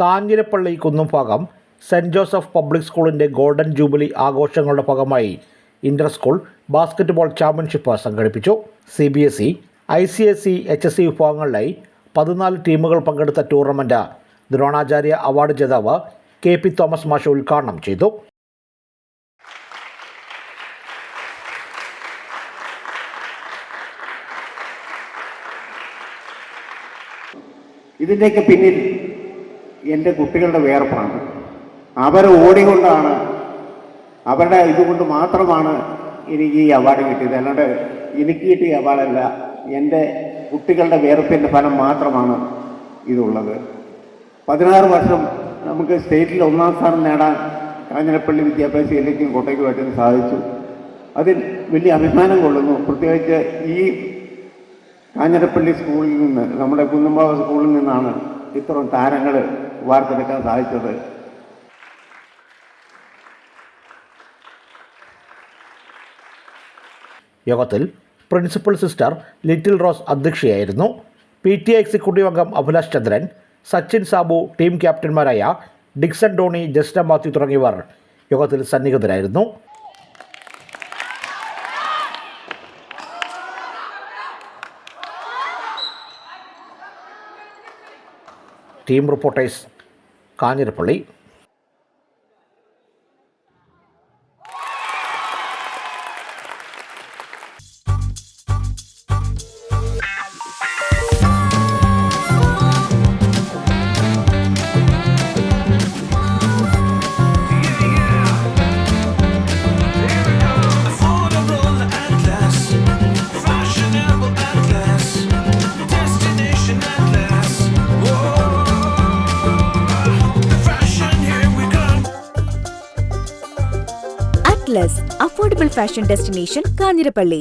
Kanjirappally Kunnumbhagam saint Joseph public സ്കൂളിന്റെ golden jubilee ആഘോഷങ്ങളുടെ ഭാഗമായി ഇന്റർ സ്കൂൾ ബാസ്ക്കറ്റ്ബോൾ ചാമ്പ്യൻഷിപ്പ് സംഘടിപ്പിച്ചു. C B S E I C S E H S E വിഭാഗങ്ങളിലായി പതിനാല് ടീമുകൾ പങ്കെടുത്ത tournament Dronacharya award ജേതാവ് കെ പി തോമസ് മാഷ ഉദ്ഘാടനം ചെയ്തു. ഇതിന്റെയൊക്കെ പിന്നിൽ എന്റെ കുട്ടികളുടെ വേർപ്പാണ്. അവർ ഓടിക്കൊണ്ടാണ് അവരുടെ ഇതുകൊണ്ട് മാത്രമാണ് എനിക്ക് ഈ അവാർഡ് കിട്ടിയത്. അല്ലാണ്ട് എനിക്ക് കിട്ടിയ അവാർഡല്ല എന്റെ കുട്ടികളുടെ വേർപ്പിന്റെ ഫലം മാത്രമാണ് ഇതുള്ളത്. പതിനാറ് വർഷം നമുക്ക് സ്റ്റേറ്റിൽ ഒന്നാം സ്ഥാനം നേടാൻ കാഞ്ഞിരപ്പള്ളി വിദ്യാഭ്യാസ ജില്ലയ്ക്കും കോട്ടയ്ക്കുമായിട്ടും സാധിച്ചു. അതിൽ വലിയ അഭിമാനം കൊള്ളുന്നു. പ്രത്യേകിച്ച് ഈ കാഞ്ഞിരപ്പള്ളി സ്കൂളിൽ നിന്ന് നമ്മുടെ കുന്നുംബാവ സ്കൂളിൽ നിന്നാണ് ഇത്തരം താരങ്ങൾ വാർത്തെടുക്കാൻ സാധിച്ചത്. യോഗത്തിൽ പ്രിൻസിപ്പൽ സിസ്റ്റർ ലിറ്റിൽ റോസ് അധ്യക്ഷയായിരുന്നു. പി ടി എക്സിക്യൂട്ടീവ് അംഗം അഭിലാഷ് ചന്ദ്രൻ സച്ചിൻ സാബു ടീം ക്യാപ്റ്റന്മാരായ ഡിക്സൺ ഡോണി ജസ്ന മാത്യു തുടങ്ങിയവർ യോഗത്തിൽ സന്നിഹിതരായിരുന്നു. Team reporters Kanjirappally Atlas affordable fashion destination Kanjirappally